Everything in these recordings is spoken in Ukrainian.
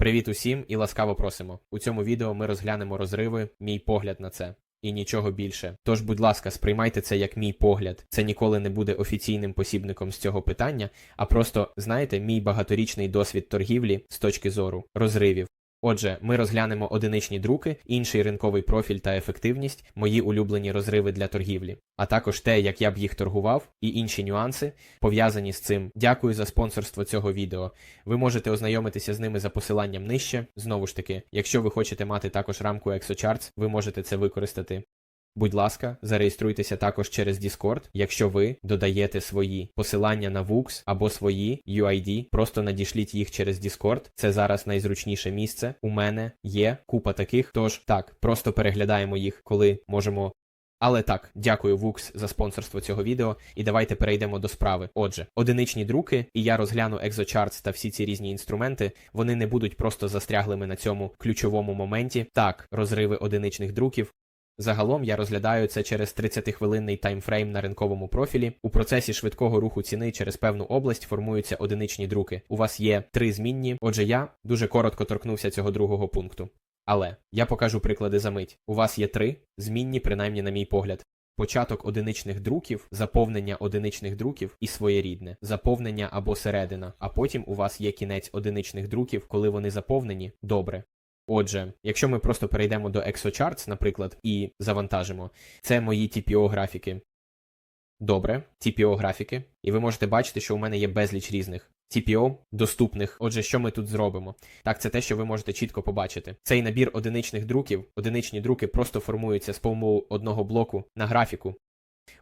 Привіт усім і ласкаво просимо. У цьому відео ми розглянемо розриви, мій погляд на це. І нічого більше. Тож, будь ласка, сприймайте це як мій погляд. Це ніколи не буде офіційним посібником з цього питання, а просто, знаєте, мій багаторічний досвід торгівлі з точки зору розривів. Отже, ми розглянемо одиничні друки, інший ринковий профіль та ефективність, мої улюблені розриви для торгівлі, а також те, як я б їх торгував, і інші нюанси, пов'язані з цим. Дякую за спонсорство цього відео. Ви можете ознайомитися з ними за посиланням нижче. Знову ж таки, якщо ви хочете мати також рамку ExoCharts, ви можете це використати. Будь ласка, зареєструйтеся також через Discord, якщо ви додаєте свої посилання на VUX або свої UID, просто надішліть їх через Discord. Це зараз найзручніше місце. У мене є купа таких. Тож так, просто переглядаємо їх, коли можемо. Але так, дякую VUX за спонсорство цього відео, і давайте перейдемо до справи. Отже, одиничні друки, і я розгляну ExoCharts та всі ці різні інструменти. Вони не будуть просто застряглими на цьому ключовому моменті. Так, розриви одиничних друків Загалом я розглядаю це через 30-хвилинний таймфрейм на ринковому профілі. У процесі швидкого руху ціни через певну область формуються одиничні друки. У вас є три змінні. Отже, я дуже коротко торкнувся цього другого пункту. Але я покажу приклади за мить. У вас є три змінні, принаймні на мій погляд. Початок одиничних друків, заповнення одиничних друків і своєрідне, заповнення або середина. А потім у вас є кінець одиничних друків, коли вони заповнені. Добре. Отже, якщо ми просто перейдемо до ExoCharts, наприклад, і завантажимо, це мої TPO графіки. Добре, TPO графіки. І ви можете бачити, що у мене є безліч різних TPO доступних. Отже, що ми тут зробимо? Так, це те, що ви можете чітко побачити. Цей набір одиничних друків, одиничні друки просто формуються з помогою одного блоку на графіку.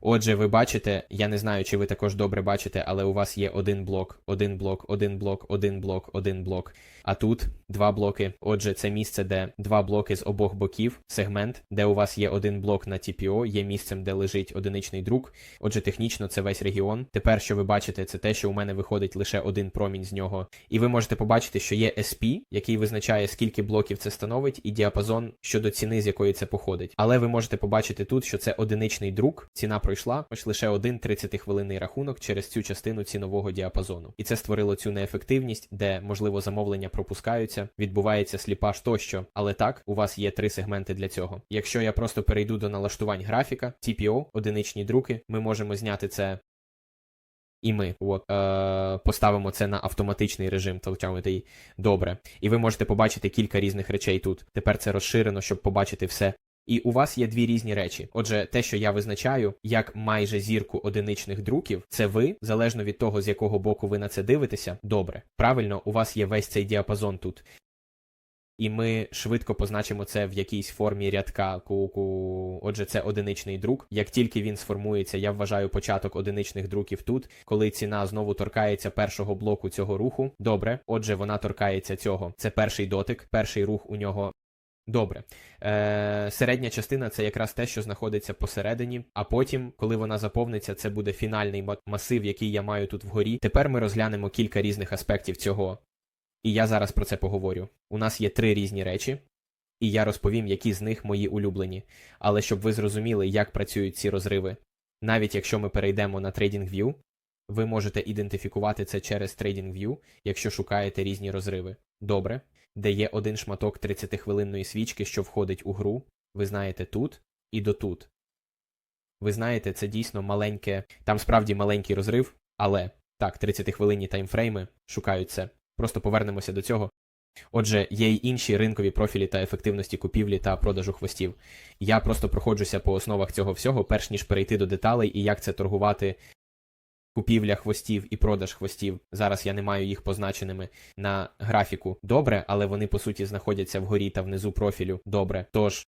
Отже, ви бачите, я не знаю, чи ви також добре бачите, але у вас є один блок, один блок, один блок, один блок, один блок. А тут два блоки. Отже, це місце, де два блоки з обох боків, сегмент, де у вас є один блок на TPO, є місцем, де лежить одиничний друк. Отже, технічно це весь регіон. Тепер, що ви бачите, це те, що у мене виходить лише один промінь з нього. І ви можете побачити, що є SP, який визначає, скільки блоків це становить, і діапазон щодо ціни, з якої це походить. Але ви можете побачити тут, що це одиничний друк, ціна пройшла, ось лише один 30-хвилинний рахунок через цю частину цінового діапазону. І це створило цю неефективність, де, можливо, замовлення пропускаються, відбувається сліпаж тощо. Але так, у вас є три сегменти для цього. Якщо я просто перейду до налаштувань графіка, TPO, одиничні друки, ми можемо зняти це. І ми от, е, поставимо це на автоматичний режим толчамоти. Добре. І ви можете побачити кілька різних речей тут. Тепер це розширено, щоб побачити все. І у вас є дві різні речі. Отже, те, що я визначаю, як майже зірку одиничних друків, це ви, залежно від того, з якого боку ви на це дивитеся. Добре. Правильно, у вас є весь цей діапазон тут. І ми швидко позначимо це в якійсь формі рядка ку-ку. Отже, це одиничний друк. Як тільки він сформується, я вважаю початок одиничних друків тут, коли ціна знову торкається першого блоку цього руху. Добре, отже, вона торкається цього. Це перший дотик, перший рух у нього. Добре. Е, Середня частина це якраз те, що знаходиться посередині, а потім, коли вона заповниться, це буде фінальний масив, який я маю тут вгорі. Тепер ми розглянемо кілька різних аспектів цього. І я зараз про це поговорю. У нас є три різні речі, і я розповім, які з них мої улюблені. Але щоб ви зрозуміли, як працюють ці розриви, навіть якщо ми перейдемо на TradingView, ви можете ідентифікувати це через TradingView, якщо шукаєте різні розриви. Добре, де є один шматок 30-хвилинної свічки, що входить у гру, ви знаєте тут і дотут. Ви знаєте, це дійсно маленьке, там справді маленький розрив, але так, 30-хвилинні таймфрейми шукають це. Просто повернемося до цього. Отже, є й інші ринкові профілі та ефективності купівлі та продажу хвостів. Я просто проходжуся по основах цього всього, перш ніж перейти до деталей і як це торгувати. Купівля хвостів і продаж хвостів. Зараз я не маю їх позначеними на графіку. Добре, але вони по суті знаходяться вгорі та внизу профілю. Добре. Тож,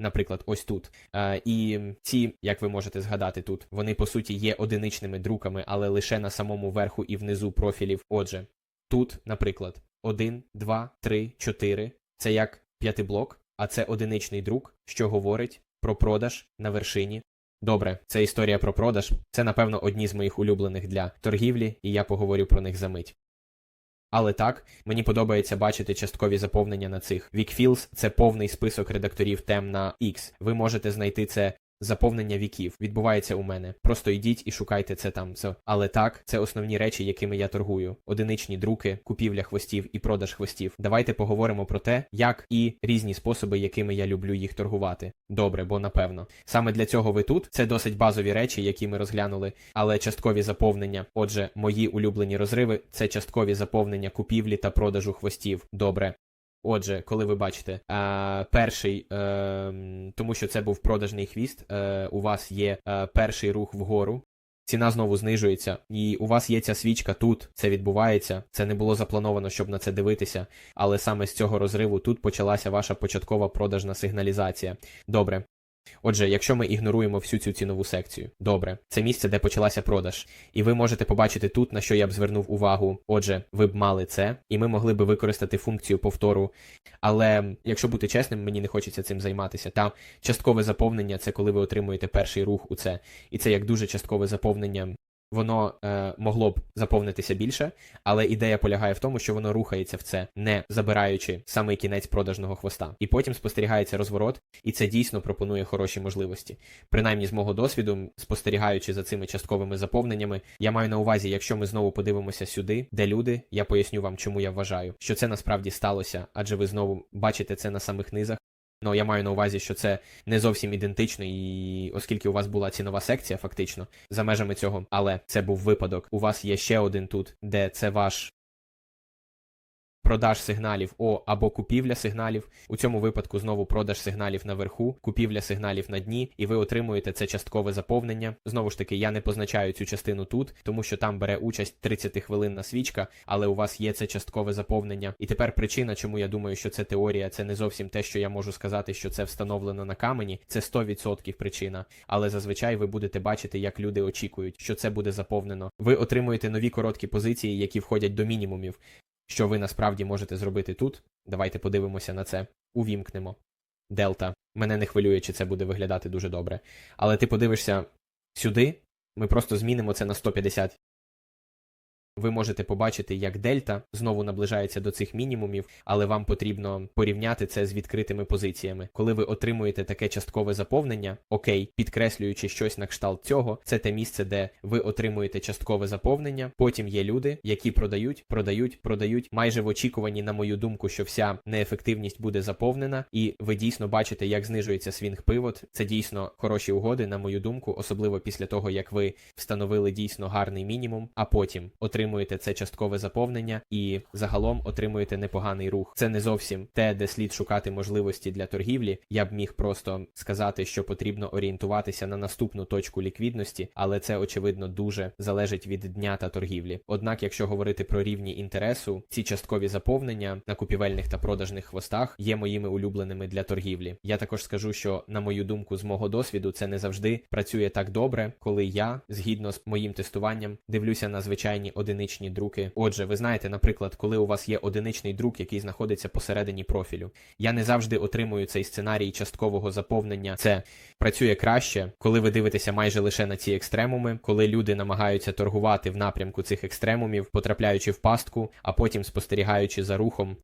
наприклад, ось тут. Е, і ці, як ви можете згадати тут, вони по суті є одиничними друками, але лише на самому верху і внизу профілів. Отже, тут, наприклад, 1, 2, 3, 4. Це як п'ятиблок, а це одиничний друк, що говорить про продаж на вершині. Добре, це історія про продаж. Це, напевно, одні з моїх улюблених для торгівлі, і я поговорю про них за мить. Але так, мені подобається бачити часткові заповнення на цих. Вікфілз – це повний список редакторів тем на X. Ви можете знайти це Заповнення віків відбувається у мене. Просто йдіть і шукайте це там. Це. Але так, це основні речі, якими я торгую: одиничні друки, купівля хвостів і продаж хвостів. Давайте поговоримо про те, як і різні способи, якими я люблю їх торгувати. Добре, бо напевно. Саме для цього ви тут. Це досить базові речі, які ми розглянули, але часткові заповнення. Отже, мої улюблені розриви це часткові заповнення купівлі та продажу хвостів. Добре. Отже, коли ви бачите, а, перший, е, тому що це був продажний хвіст, е, у вас є е, перший рух вгору, ціна знову знижується, і у вас є ця свічка тут, це відбувається. Це не було заплановано, щоб на це дивитися, але саме з цього розриву тут почалася ваша початкова продажна сигналізація. Добре. Отже, якщо ми ігноруємо всю цю цінову секцію, добре, це місце, де почалася продаж, і ви можете побачити тут, на що я б звернув увагу. Отже, ви б мали це, і ми могли б використати функцію повтору. Але якщо бути чесним, мені не хочеться цим займатися. Та часткове заповнення це коли ви отримуєте перший рух у це, і це як дуже часткове заповнення. Воно е, могло б заповнитися більше, але ідея полягає в тому, що воно рухається в це, не забираючи самий кінець продажного хвоста. І потім спостерігається розворот, і це дійсно пропонує хороші можливості. Принаймні, з мого досвіду, спостерігаючи за цими частковими заповненнями, я маю на увазі, якщо ми знову подивимося сюди, де люди, я поясню вам, чому я вважаю, що це насправді сталося, адже ви знову бачите це на самих низах. Ну, я маю на увазі, що це не зовсім ідентично, і оскільки у вас була цінова секція, фактично, за межами цього, але це був випадок. У вас є ще один тут, де це ваш продаж сигналів О або купівля сигналів. У цьому випадку знову продаж сигналів наверху, купівля сигналів на дні, і ви отримуєте це часткове заповнення. Знову ж таки, я не позначаю цю частину тут, тому що там бере участь 30 хвилинна свічка, але у вас є це часткове заповнення. І тепер причина, чому я думаю, що це теорія, це не зовсім те, що я можу сказати, що це встановлено на камені. Це 100% причина. Але зазвичай ви будете бачити, як люди очікують, що це буде заповнено. Ви отримуєте нові короткі позиції, які входять до мінімумів. Що ви насправді можете зробити тут? Давайте подивимося на це. Увімкнемо. Дельта. Мене не хвилює, чи це буде виглядати дуже добре. Але ти подивишся сюди, ми просто змінимо це на 150. Ви можете побачити, як дельта знову наближається до цих мінімумів, але вам потрібно порівняти це з відкритими позиціями. Коли ви отримуєте таке часткове заповнення, окей, підкреслюючи щось на кшталт цього, це те місце, де ви отримуєте часткове заповнення. Потім є люди, які продають, продають, продають, майже в очікуванні, на мою думку, що вся неефективність буде заповнена, і ви дійсно бачите, як знижується свінг пивот. Це дійсно хороші угоди, на мою думку, особливо після того, як ви встановили дійсно гарний мінімум, а потім отримуєте це часткове заповнення і загалом отримуєте непоганий рух. Це не зовсім те, де слід шукати можливості для торгівлі. Я б міг просто сказати, що потрібно орієнтуватися на наступну точку ліквідності, але це очевидно дуже залежить від дня та торгівлі. Однак, якщо говорити про рівні інтересу, ці часткові заповнення на купівельних та продажних хвостах є моїми улюбленими для торгівлі. Я також скажу, що на мою думку, з мого досвіду, це не завжди працює так добре, коли я, згідно з моїм тестуванням, дивлюся на звичайні одиничні друки. Отже, ви знаєте, наприклад, коли у вас є одиничний друк, який знаходиться посередині профілю. Я не завжди отримую цей сценарій часткового заповнення. Це працює краще, коли ви дивитеся майже лише на ці екстремуми, коли люди намагаються торгувати в напрямку цих екстремумів, потрапляючи в пастку, а потім спостерігаючи за рухом.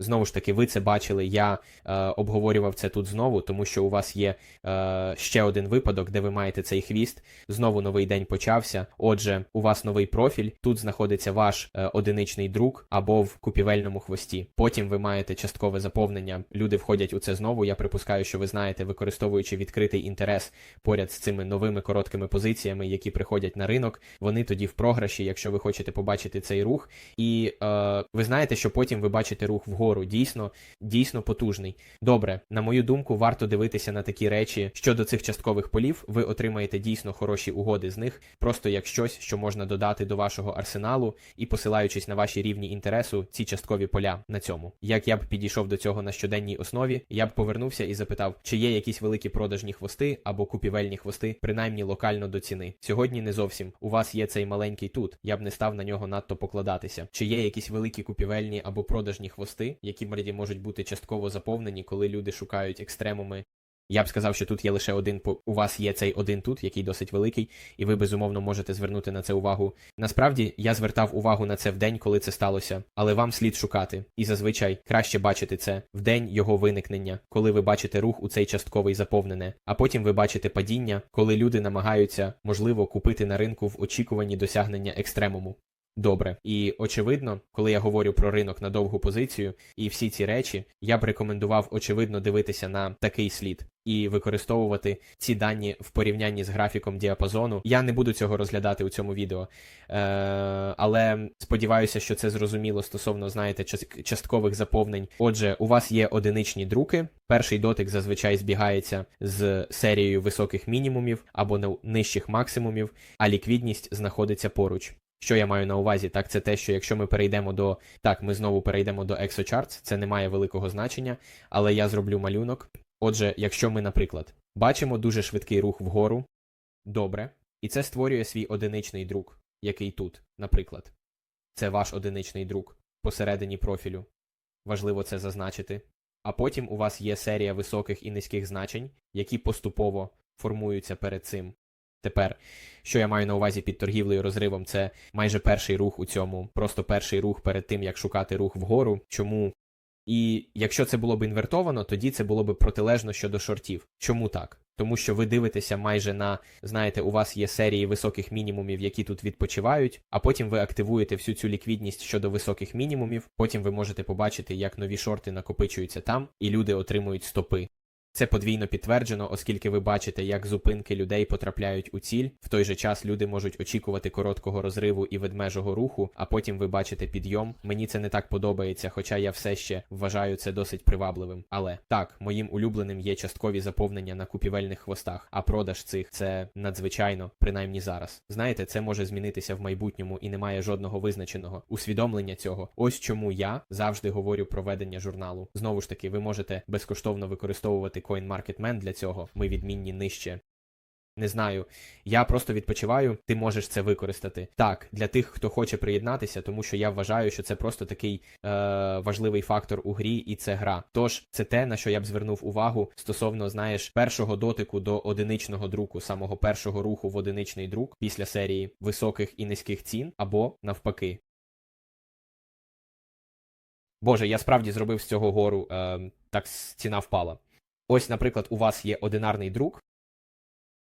Знову ж таки, ви це бачили. Я е, обговорював це тут знову, тому що у вас є е, ще один випадок, де ви маєте цей хвіст. Знову новий день почався. Отже, у вас новий профіль. Тут знаходиться ваш е, одиничний друк або в купівельному хвості. Потім ви маєте часткове заповнення. Люди входять у це знову. Я припускаю, що ви знаєте, використовуючи відкритий інтерес поряд з цими новими короткими позиціями, які приходять на ринок. Вони тоді в програші, якщо ви хочете побачити цей рух. І е, ви знаєте, що потім ви бачите рух вгору вгору дійсно дійсно потужний. Добре, на мою думку, варто дивитися на такі речі. Щодо цих часткових полів, ви отримаєте дійсно хороші угоди з них, просто як щось, що можна додати до вашого арсеналу, і посилаючись на ваші рівні інтересу, ці часткові поля на цьому. Як я б підійшов до цього на щоденній основі, я б повернувся і запитав, чи є якісь великі продажні хвости або купівельні хвости, принаймні локально до ціни. Сьогодні не зовсім. У вас є цей маленький тут. Я б не став на нього надто покладатися. Чи є якісь великі купівельні або продажні хвости, які мреді можуть бути частково заповнені, коли люди шукають екстремуми Я б сказав, що тут є лише один у вас є цей один тут, який досить великий, і ви безумовно можете звернути на це увагу. Насправді я звертав увагу на це в день, коли це сталося, але вам слід шукати. І зазвичай краще бачити це в день його виникнення, коли ви бачите рух у цей частковий заповнене, а потім ви бачите падіння, коли люди намагаються, можливо, купити на ринку в очікуванні досягнення екстремуму. Добре, і очевидно, коли я говорю про ринок на довгу позицію і всі ці речі, я б рекомендував очевидно дивитися на такий слід і використовувати ці дані в порівнянні з графіком діапазону. Я не буду цього розглядати у цьому відео, е, але сподіваюся, що це зрозуміло стосовно, знаєте, час- часткових заповнень. Отже, у вас є одиничні друки. Перший дотик зазвичай збігається з серією високих мінімумів або нижчих максимумів, а ліквідність знаходиться поруч. Що я маю на увазі? Так, це те, що якщо ми перейдемо до. Так, ми знову перейдемо до ExoCharts, це не має великого значення, але я зроблю малюнок. Отже, якщо ми, наприклад, бачимо дуже швидкий рух вгору, добре, і це створює свій одиничний друк, який тут, наприклад. Це ваш одиничний друк посередині профілю. Важливо це зазначити. А потім у вас є серія високих і низьких значень, які поступово формуються перед цим. Тепер, що я маю на увазі під торгівлею розривом, це майже перший рух у цьому, просто перший рух перед тим, як шукати рух вгору. Чому? І якщо це було б інвертовано, тоді це було б протилежно щодо шортів. Чому так? Тому що ви дивитеся майже на, знаєте, у вас є серії високих мінімумів, які тут відпочивають, а потім ви активуєте всю цю ліквідність щодо високих мінімумів. Потім ви можете побачити, як нові шорти накопичуються там, і люди отримують стопи. Це подвійно підтверджено, оскільки ви бачите, як зупинки людей потрапляють у ціль. В той же час люди можуть очікувати короткого розриву і ведмежого руху, а потім ви бачите підйом. Мені це не так подобається, хоча я все ще вважаю це досить привабливим. Але так, моїм улюбленим є часткові заповнення на купівельних хвостах, а продаж цих це надзвичайно, принаймні зараз. Знаєте, це може змінитися в майбутньому і немає жодного визначеного усвідомлення цього. Ось чому я завжди говорю про ведення журналу. Знову ж таки, ви можете безкоштовно використовувати CoinMarketMan для цього. Ми відмінні нижче. Не знаю, я просто відпочиваю, ти можеш це використати. Так, для тих, хто хоче приєднатися, тому що я вважаю, що це просто такий е, важливий фактор у грі, і це гра. Тож це те, на що я б звернув увагу стосовно, знаєш, першого дотику до одиничного друку, самого першого руху в одиничний друк після серії високих і низьких цін, або навпаки. Боже, я справді зробив з цього гору, е, так ціна впала. Ось, наприклад, у вас є одинарний друк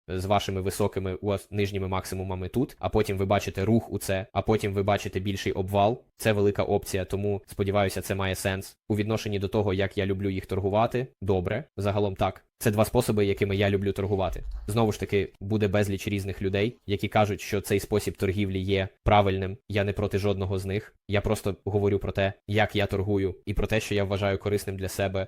з вашими високими нижніми максимумами тут, а потім ви бачите рух у це, а потім ви бачите більший обвал. Це велика опція, тому сподіваюся, це має сенс. У відношенні до того, як я люблю їх торгувати, добре, загалом так. Це два способи, якими я люблю торгувати. Знову ж таки, буде безліч різних людей, які кажуть, що цей спосіб торгівлі є правильним. Я не проти жодного з них. Я просто говорю про те, як я торгую, і про те, що я вважаю корисним для себе.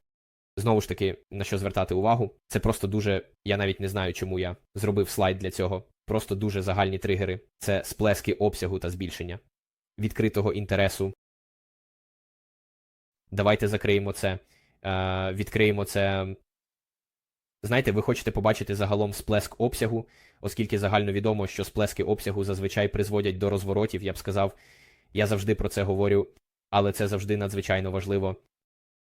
Знову ж таки, на що звертати увагу, це просто дуже. Я навіть не знаю, чому я зробив слайд для цього. Просто дуже загальні тригери. Це сплески обсягу та збільшення відкритого інтересу. Давайте закриємо це. Е, відкриємо це. Знаєте, ви хочете побачити загалом сплеск обсягу, оскільки загально відомо, що сплески обсягу зазвичай призводять до розворотів, я б сказав. Я завжди про це говорю, але це завжди надзвичайно важливо.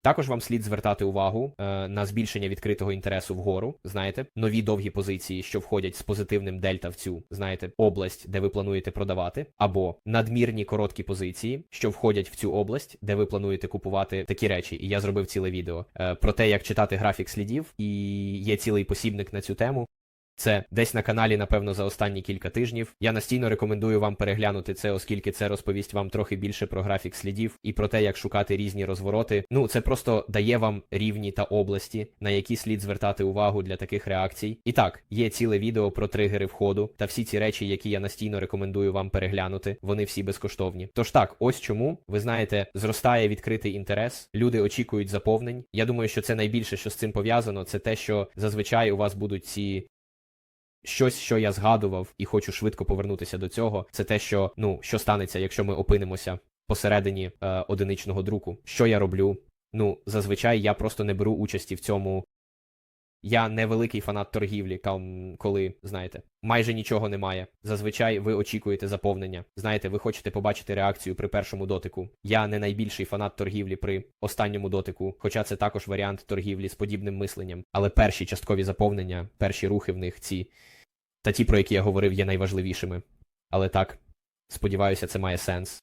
Також вам слід звертати увагу е, на збільшення відкритого інтересу вгору. Знаєте, нові довгі позиції, що входять з позитивним дельта в цю, знаєте, область, де ви плануєте продавати, або надмірні короткі позиції, що входять в цю область, де ви плануєте купувати такі речі. І я зробив ціле відео е, про те, як читати графік слідів, і є цілий посібник на цю тему. Це десь на каналі, напевно, за останні кілька тижнів. Я настійно рекомендую вам переглянути це, оскільки це розповість вам трохи більше про графік слідів і про те, як шукати різні розвороти. Ну, це просто дає вам рівні та області, на які слід звертати увагу для таких реакцій. І так, є ціле відео про тригери входу та всі ці речі, які я настійно рекомендую вам переглянути. Вони всі безкоштовні. Тож так, ось чому ви знаєте, зростає відкритий інтерес. Люди очікують заповнень. Я думаю, що це найбільше, що з цим пов'язано, це те, що зазвичай у вас будуть ці щось, що я згадував, і хочу швидко повернутися до цього, це те, що ну що станеться, якщо ми опинимося посередині е, одиничного друку. Що я роблю? Ну, зазвичай я просто не беру участі в цьому Я не великий фанат торгівлі, коли, знаєте, майже нічого немає. Зазвичай ви очікуєте заповнення. Знаєте, ви хочете побачити реакцію при першому дотику. Я не найбільший фанат торгівлі при останньому дотику, хоча це також варіант торгівлі з подібним мисленням. Але перші часткові заповнення, перші рухи в них ці та ті, про які я говорив, є найважливішими. Але так, сподіваюся, це має сенс.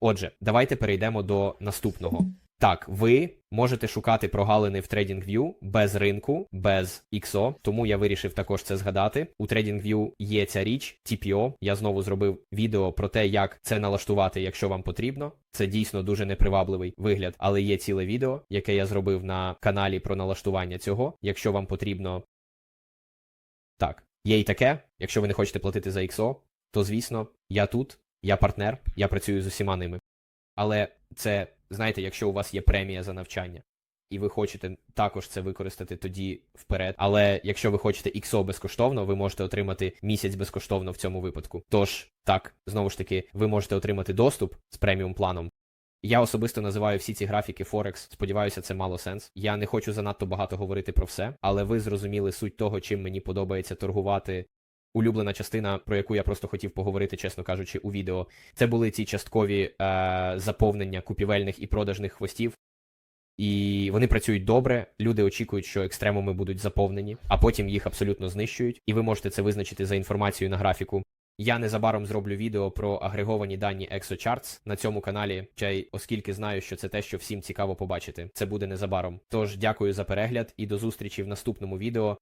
Отже, давайте перейдемо до наступного. Так, ви можете шукати прогалини в TradingView без ринку, без XO, тому я вирішив також це згадати. У TradingView є ця річ, TPO. Я знову зробив відео про те, як це налаштувати, якщо вам потрібно. Це дійсно дуже непривабливий вигляд, але є ціле відео, яке я зробив на каналі про налаштування цього. Якщо вам потрібно. Так, є і таке. Якщо ви не хочете платити за XO, то звісно, я тут, я партнер, я працюю з усіма ними. Але це, знаєте, якщо у вас є премія за навчання, і ви хочете також це використати тоді вперед. Але якщо ви хочете XO безкоштовно, ви можете отримати місяць безкоштовно в цьому випадку. Тож, так, знову ж таки, ви можете отримати доступ з преміум планом. Я особисто називаю всі ці графіки Форекс. Сподіваюся, це мало сенс. Я не хочу занадто багато говорити про все, але ви зрозуміли суть того, чим мені подобається торгувати. Улюблена частина, про яку я просто хотів поговорити, чесно кажучи, у відео, це були ці часткові е, заповнення купівельних і продажних хвостів. І вони працюють добре. Люди очікують, що екстремуми будуть заповнені, а потім їх абсолютно знищують. І ви можете це визначити за інформацією на графіку. Я незабаром зроблю відео про агреговані дані ExoCharts на цьому каналі, чай, оскільки знаю, що це те, що всім цікаво побачити. Це буде незабаром. Тож дякую за перегляд і до зустрічі в наступному відео.